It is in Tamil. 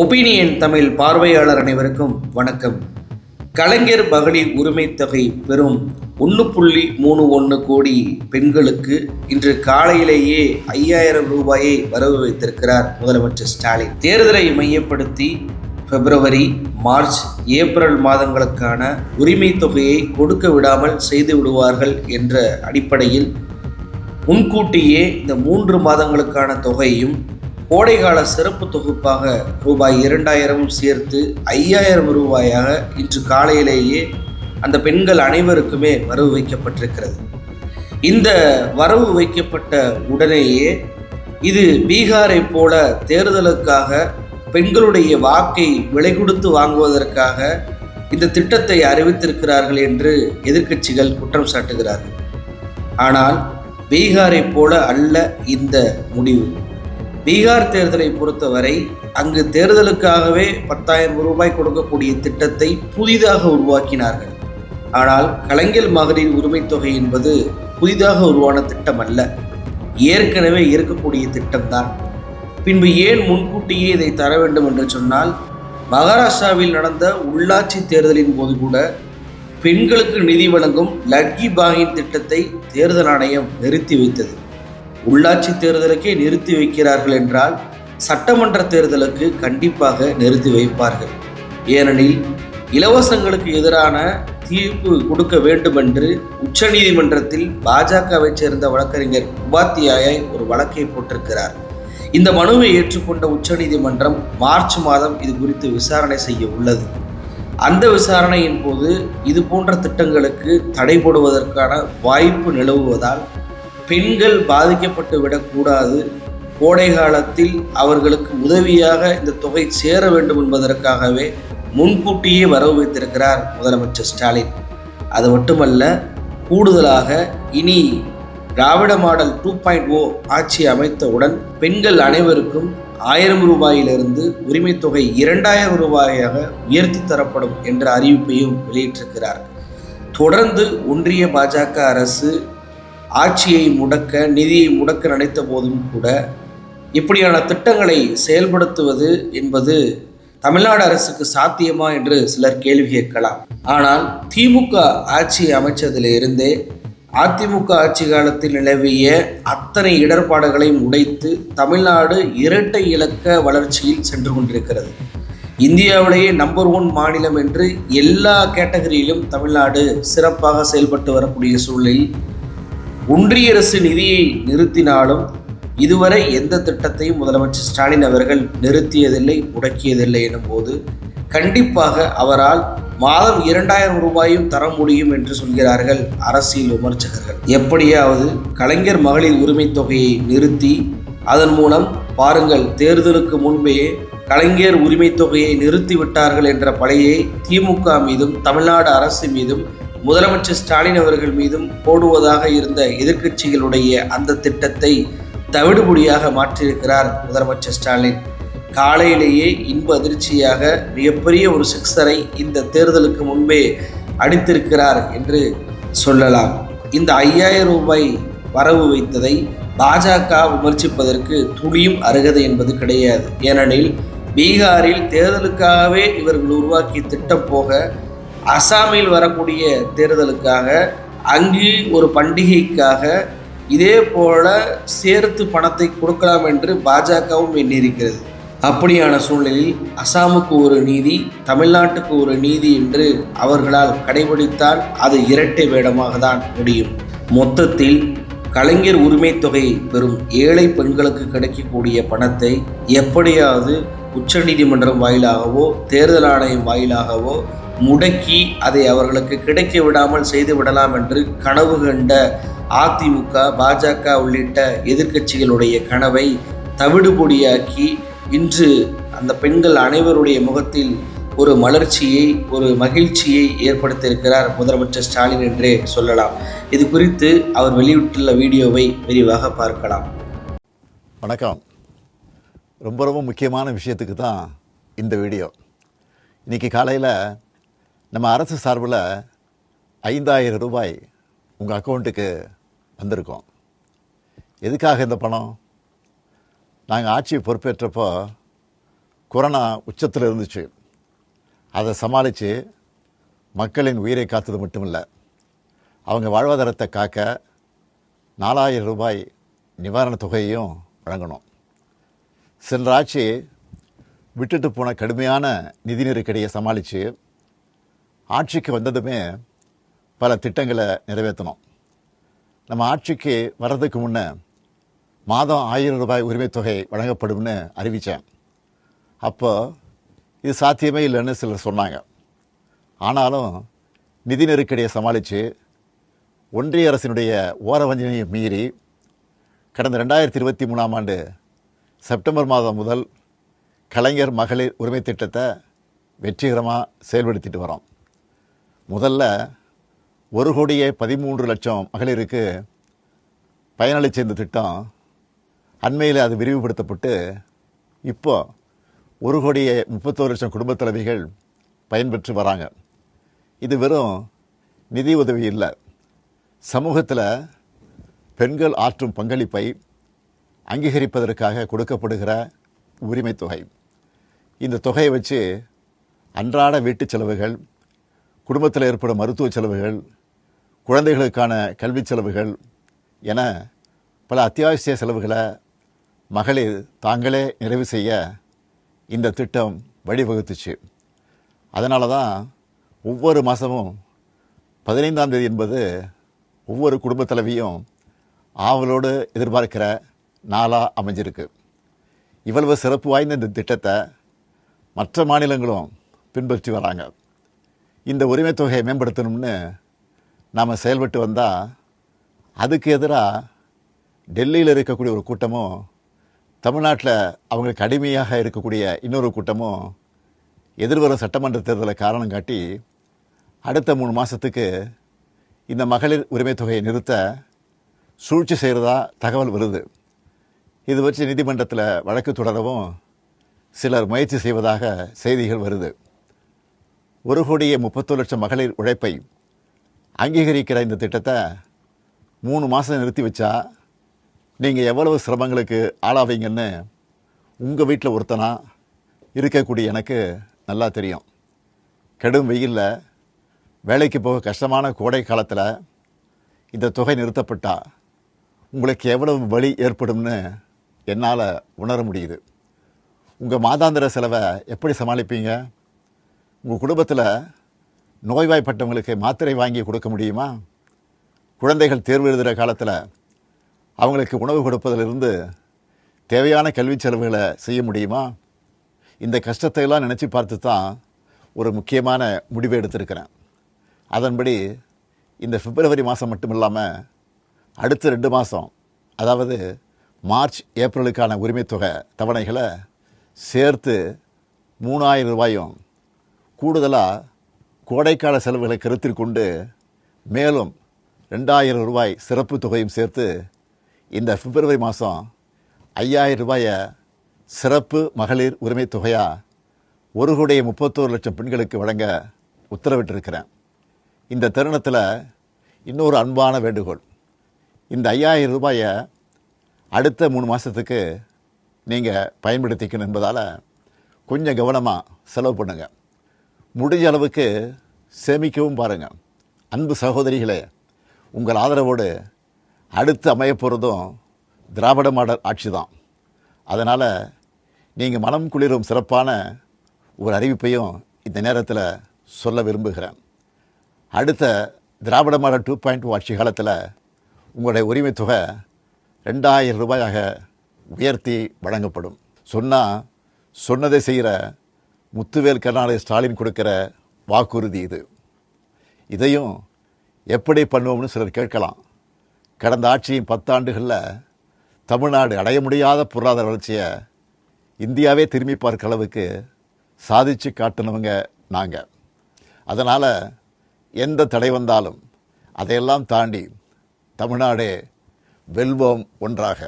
ஒப்பீனியன் தமிழ் பார்வையாளர் அனைவருக்கும் வணக்கம். கலைஞர் மகளிர் உரிமைத் தொகை பெறும் ஒன்று புள்ளி மூணு ஒன்று கோடி பெண்களுக்கு இன்று காலையிலேயே ஐயாயிரம் ரூபாயை வரவு வைத்திருக்கிறார் முதலமைச்சர் ஸ்டாலின். தேர்தலை மையப்படுத்தி பிப்ரவரி மார்ச் ஏப்ரல் மாதங்களுக்கான உரிமைத் தொகையை கொடுக்க விடாமல் செய்து விடுவார்கள் என்ற அடிப்படையில் முன்கூட்டியே இந்த மூன்று மாதங்களுக்கான தொகையும் கோடைகால சிறப்பு தொகுப்பாக ரூபாய் இரண்டாயிரமும் சேர்த்து ஐயாயிரம் ரூபாயாக இன்று காலையிலேயே அந்த பெண்கள் அனைவருக்குமே வரவு வைக்கப்பட்டிருக்கிறது. இந்த வரவு வைக்கப்பட்ட உடனேயே இது பீகாரை போல தேர்தலுக்காக பெண்களுடைய வாக்கை விலை கொடுத்து வாங்குவதற்காக இந்த திட்டத்தை அறிவித்திருக்கிறார்கள் என்று எதிர்க்கட்சிகள் குற்றம் சாட்டுகிறார்கள். ஆனால் பீகாரை போல அல்ல இந்த முடிவு. பீகார் தேர்தலை பொறுத்தவரை அங்கு தேர்தலுக்காகவே பத்தாயிரம் ரூபாய் கொடுக்கக்கூடிய திட்டத்தை புதிதாக உருவாக்கினார்கள். ஆனால் கலைஞர் மகளிர் உரிமைத் தொகை என்பது புதிதாக உருவான திட்டம் அல்ல ஏற்கனவே இருக்கக்கூடிய திட்டம்தான். பின்பு ஏன் முன்கூட்டியே இதை தர வேண்டும் என்று சொன்னால் மகாராஷ்டிராவில் நடந்த உள்ளாட்சி தேர்தலின் போது கூட பெண்களுக்கு நிதி வழங்கும் லட்கி பாகின் திட்டத்தை தேர்தல் ஆணையம் நிறுத்தி வைத்தது. உள்ளாட்சி தேர்தலுக்கே நிறுத்தி வைக்கிறார்கள் என்றால் சட்டமன்ற தேர்தலுக்கு கண்டிப்பாக நிறுத்தி வைப்பார்கள். ஏனெனில் இலவசங்களுக்கு எதிரான தீர்ப்பு கொடுக்க வேண்டும் என்று உச்சநீதிமன்றத்தில் பாஜகவை சேர்ந்த வழக்கறிஞர் உபாத்தியாயை ஒரு வழக்கை போட்டிருக்கிறார். இந்த மனுவை ஏற்றுக்கொண்ட உச்சநீதிமன்றம் மார்ச் மாதம் இது குறித்து விசாரணை செய்ய உள்ளது. அந்த விசாரணையின் போது இது போன்ற திட்டங்களுக்கு தடை போடுவதற்கான வாய்ப்பு நிலவுவதால் பெண்கள் பாதிக்கப்பட்டு விடக்கூடாது. கோடை காலத்தில் அவர்களுக்கு உதவியாக இந்த தொகை சேர வேண்டும் என்பதற்காகவே முன்கூட்டியே வரவு வைத்திருக்கிறார் முதலமைச்சர் ஸ்டாலின். அது மட்டுமல்ல கூடுதலாக இனி Dravida model two point o ஆட்சி அமைத்தவுடன் பெண்கள் அனைவருக்கும் ஆயிரம் ரூபாயிலிருந்து உரிமைத் தொகை இரண்டாயிரம் ரூபாயாக உயர்த்தி தரப்படும் என்ற அறிவிப்பையும் வெளியிட்டிருக்கிறார். தொடர்ந்து ஒன்றிய பாஜக அரசு ஆட்சியை முடக்க நிதியை முடக்க நினைத்த போதும் கூட இப்படியான திட்டங்களை செயல்படுத்துவது என்பது தமிழ்நாடு அரசுக்கு சாத்தியமா என்று சிலர் கேள்வி கேட்கலாம். ஆனால் திமுக ஆட்சி அமைச்சதிலிருந்தே அதிமுக ஆட்சி காலத்தில் நிலவிய அத்தனை இடர்பாடுகளையும் உடைத்து தமிழ்நாடு இரட்டை இலக்க வளர்ச்சியில் சென்று கொண்டிருக்கிறது. இந்தியாவிலேயே நம்பர் ஒன் மாநிலம் என்று எல்லா கேட்டகரியிலும் தமிழ்நாடு சிறப்பாக செயல்பட்டு வரக்கூடிய சூழலில் ஒன்றிய அரசு நிதியை நிறுத்தினாலும் இதுவரை எந்த திட்டத்தையும் முதலமைச்சர் ஸ்டாலின் அவர்கள் நிறுத்தியதில்லை முடக்கியதில்லை எனும்போது கண்டிப்பாக அவரால் மாதம் இரண்டாயிரம் ரூபாயும் தர முடியும் என்று சொல்கிறார்கள் அரசியல் விமர்சகர்கள். எப்படியாவது கலைஞர் மகளிர் உரிமைத் தொகையை நிறுத்தி அதன் மூலம் பாருங்கள் தேர்தலுக்கு முன்பே கலைஞர் உரிமைத் தொகையை நிறுத்தி விட்டார்கள் என்ற பழையை திமுக மீதும் தமிழ்நாடு அரசு மீதும் முதலமைச்சர் ஸ்டாலின் அவர்கள் மீதும் போடுவதாக இருந்த எதிர்க்கட்சிகளுடைய அந்த திட்டத்தை தவிடுபொடியாக மாற்றியிருக்கிறார் முதலமைச்சர் ஸ்டாலின். காலையிலேயே இன்ப அதிர்ச்சியாக மிகப்பெரிய ஒரு சிக்ஸரை இந்த தேர்தலுக்கு முன்பே அடித்திருக்கிறார் என்று சொல்லலாம். இந்த ஐயாயிரம் ரூபாய் வரவு வைத்ததை பாஜக விமர்சிப்பதற்கு துளியும் அருகதை என்பது கிடையாது. ஏனெனில் பீகாரில் தேர்தலுக்காகவே இவர்கள் உருவாக்கிய திட்டம் போக அசாமில் வரக்கூடிய தேர்தலுக்காக அங்கே ஒரு பண்டிகைக்காக இதே போல சேர்த்து பணத்தை கொடுக்கலாம் என்று பாஜகவும் எண்ணியிருக்கிறது. அப்படியான சூழ்நிலையில் அசாமுக்கு ஒரு நீதி தமிழ்நாட்டுக்கு ஒரு நீதி என்று அவர்களால் கடைபிடித்தால் அது இரட்டை வேடமாக தான் முடியும். மொத்தத்தில் கலைஞர் உரிமை தொகை பெறும் ஏழை பெண்களுக்கு கிடைக்கக்கூடிய பணத்தை எப்படியாவது உச்சநீதிமன்றம் வாயிலாகவோ தேர்தல் ஆணையம் வாயிலாகவோ முடக்கி அதை அவர்களுக்கு கிடைக்க விடாமல் செய்து விடலாம் என்று கனவு கண்ட அதிமுக பாஜக உள்ளிட்ட எதிர்க்கட்சிகளுடைய கனவை தவிடுபொடியாக்கி இன்று அந்த பெண்கள் அனைவருடைய முகத்தில் ஒரு மலர்ச்சியை ஒரு மகிழ்ச்சியை ஏற்படுத்தியிருக்கிறார் முதலமைச்சர் ஸ்டாலின் என்றே சொல்லலாம். இது குறித்து அவர் வெளியிட்டுள்ள வீடியோவை விரிவாக பார்க்கலாம். வணக்கம். ரொம்ப ரொம்ப முக்கியமான விஷயத்துக்கு தான் இந்த வீடியோ. இன்றைக்கி காலையில் நம்ம அரசு சார்பில் ஐந்தாயிரம் ரூபாய் உங்கள் அக்கௌண்ட்டுக்கு வந்திருக்கோம். எதுக்காக இந்த பணம்? நாங்கள் ஆட்சி பொறுப்பேற்றப்போ கொரோனா உச்சத்தில் இருந்துச்சு. அதை சமாளித்து மக்களின் உயிரை காத்தது மட்டும் இல்லை அவங்க வாழ்வாதாரத்தை காக்க நாலாயிரம் ரூபாய் நிவாரணத் தொகையையும் வழங்கணும். சென்ற ஆட்சி விட்டுட்டு போன கடுமையான நிதி நெருக்கடியை சமாளித்து ஆட்சிக்கு வந்ததுமே பல திட்டங்களை நிறைவேற்றணும். நம்ம ஆட்சிக்கு வர்றதுக்கு முன்னே மாதம் ஆயிரம் ரூபாய் உரிமைத்தொகை வழங்கப்படும்னு அறிவித்தேன் அப்போ இது சாத்தியமே இல்லைன்னு சிலர் சொன்னாங்க. ஆனாலும் நிதி நெருக்கடியை சமாளித்து ஒன்றிய அரசினுடைய ஓரவஞ்சனையை மீறி கடந்த ரெண்டாயிரத்தி இருபத்தி மூணாம் ஆண்டு செப்டம்பர் மாதம் முதல் கலைஞர் மகளிர் உரிமை திட்டத்தை வெற்றிகரமாக செயல்படுத்திட்டு வரோம். முதல்ல ஒரு கோடியே பதிமூன்று லட்சம் மகளிருக்கு பயனளிச்ச இந்த திட்டம். அண்மையில் அது விரிவுபடுத்தப்பட்டு இப்போ ஒரு கோடியே முப்பத்தோரு லட்சம் குடும்பத் தலைவிகள் பயன்பெற்று வராங்க. இது வெறும் நிதி உதவி இல்லை. சமூகத்தில் பெண்கள் ஆற்றும் பங்களிப்பை அங்கீகரிப்பதற்காக கொடுக்கப்படுகிற உரிமை தொகை. இந்த தொகையை வச்சு அன்றாட வீட்டு செலவுகள் குடும்பத்தில் ஏற்படும் மருத்துவ செலவுகள் குழந்தைகளுக்கான கல்விச் செலவுகள் என பல அத்தியாவசிய செலவுகளை மகளிர் தாங்களே நிறைவு செய்ய இந்த திட்டம் வழிவகுத்துச்சு. அதனால தான் ஒவ்வொரு மாதமும் பதினைந்தாம் தேதி என்பது ஒவ்வொரு குடும்பத் தலைவியும் ஆவலோடு எதிர்பார்க்கிற நாளாக அமைஞ்சிருக்கு. இவ்வளவு சிறப்பு வாய்ந்த இந்த திட்டத்தை மற்ற மாநிலங்களும் பின்பற்றி வராங்க. இந்த உரிமை தொகையை மேம்படுத்தணும்னு நாம் செயல்பட்டு வந்தால் அதுக்கு எதிராக டெல்லியில் இருக்கக்கூடிய ஒரு கூட்டமும் தமிழ்நாட்டில் அவங்களுக்கு அடிமையாக இருக்கக்கூடிய இன்னொரு கூட்டமும் எதிர்வரும் சட்டமன்ற தேர்தலை காரணம் காட்டி அடுத்த மூணு மாதத்துக்கு இந்த மகளிர் உரிமை தொகையை நிறுத்த சூழ்ச்சி செய்கிறதா தகவல் வருது. இது வச்சு நீதிமன்றத்தில் வழக்கு தொடரவும் சிலர் முயற்சி செய்வதாக செய்திகள் வருது. ஒரு கோடியே முப்பத்து லட்சம் மகளிர் உழைப்பை அங்கீகரிக்கிற இந்த திட்டத்தை மூணு மாதம் நிறுத்தி வச்சா நீங்கள் எவ்வளவு சிரமங்களுக்கு ஆளாவீங்கன்னு உங்கள் வீட்டில் ஒருத்தனா இருக்கக்கூடிய எனக்கு நல்லா தெரியும். கடும் வெயிலில் வேலைக்கு போக கஷ்டமான கோடை காலத்தில் இந்த தொகை நிறுத்தப்பட்டால் உங்களுக்கு எவ்வளவு வலி ஏற்படும்னு என்னால் உணர முடியுது. உங்கள் மாதாந்திர செலவை எப்படி சமாளிப்பீங்க? உங்கள் குடும்பத்தில் நோய்வாய்ப்பட்டவங்களுக்கு மாத்திரை வாங்கி கொடுக்க முடியுமா? குழந்தைகள் தேர்வு எழுதுகிற காலத்தில் அவங்களுக்கு உணவு கொடுப்பதிலிருந்து தேவையான கல்வி செலவுகளை செய்ய முடியுமா? இந்த கஷ்டத்தை எல்லாம் நினச்சி பார்த்து தான் ஒரு முக்கியமான முடிவை எடுத்திருக்கிறேன். அதன்படி இந்த பிப்ரவரி மாதம் மட்டும் இல்லாமல் அடுத்த ரெண்டு மாதம் அதாவது மார்ச் ஏப்ரலுக்கான உரிமைத்தொகை தவணைகளை சேர்த்து மூணாயிரம் ரூபாயும் கூடுதலாக கோடைக்கால செலவுகளை கருத்தில் கொண்டு மேலும் ரெண்டாயிரம் ரூபாய் சிறப்பு தொகையும் சேர்த்து இந்த பிப்ரவரி மாதம் ஐயாயிரம் ரூபாயை சிறப்பு மகளிர் உரிமைத் தொகையாக ஒரு கோடியே முப்பத்தோரு லட்சம் பெண்களுக்கு வழங்க உத்தரவிட்டிருக்கிறேன். இந்த தருணத்தில் இன்னொரு அன்பான வேண்டுகோள். இந்த ஐயாயிரம் ரூபாயை அடுத்த மூணு மாதத்துக்கு நீங்கள் பயன்படுத்திக்கணும் என்பதால் கொஞ்சம் கவனமாக செலவு பண்ணுங்கள் முடிஞ்ச அளவுக்கு சேமிக்கவும் பாருங்கள் அன்பு சகோதரிகளே உங்கள் ஆதரவோடு அடுத்து அமையப்போகிறதும் திராவிட மாடல் ஆட்சி தான் அதனால் நீங்கள் மனம் குளிரும் சிறப்பான ஒரு அறிவிப்பையும் இந்த நேரத்தில் சொல்ல விரும்புகிறேன். அடுத்த திராவிட மாடல் டூ பாயிண்ட் ஆட்சி காலத்தில் உங்களுடைய உரிமை தொகை ரெண்டாயிரம் ரூபாயாக உயர்த்தி வழங்கப்படும். சொன்னால் சொன்னதை செய்கிற முத்துவேல் கருணாநிதி ஸ்டாலின் கொடுக்கிற வாக்குறுதி இது. இதையும் எப்படி பண்ணுவோம்னு சிலர் கேட்கலாம். கடந்த ஆட்சியின் பத்தாண்டுகளில் தமிழ்நாடு அடைய முடியாத பொருளாதார வளர்ச்சியை இந்தியாவே திரும்பி பார்க்க அளவுக்கு சாதிச்சு காட்டினவங்க நாங்கள் அதனால் எந்த தடை வந்தாலும் அதையெல்லாம் தாண்டி தமிழ்நாடே வெல்வோம் ஒன்றாக.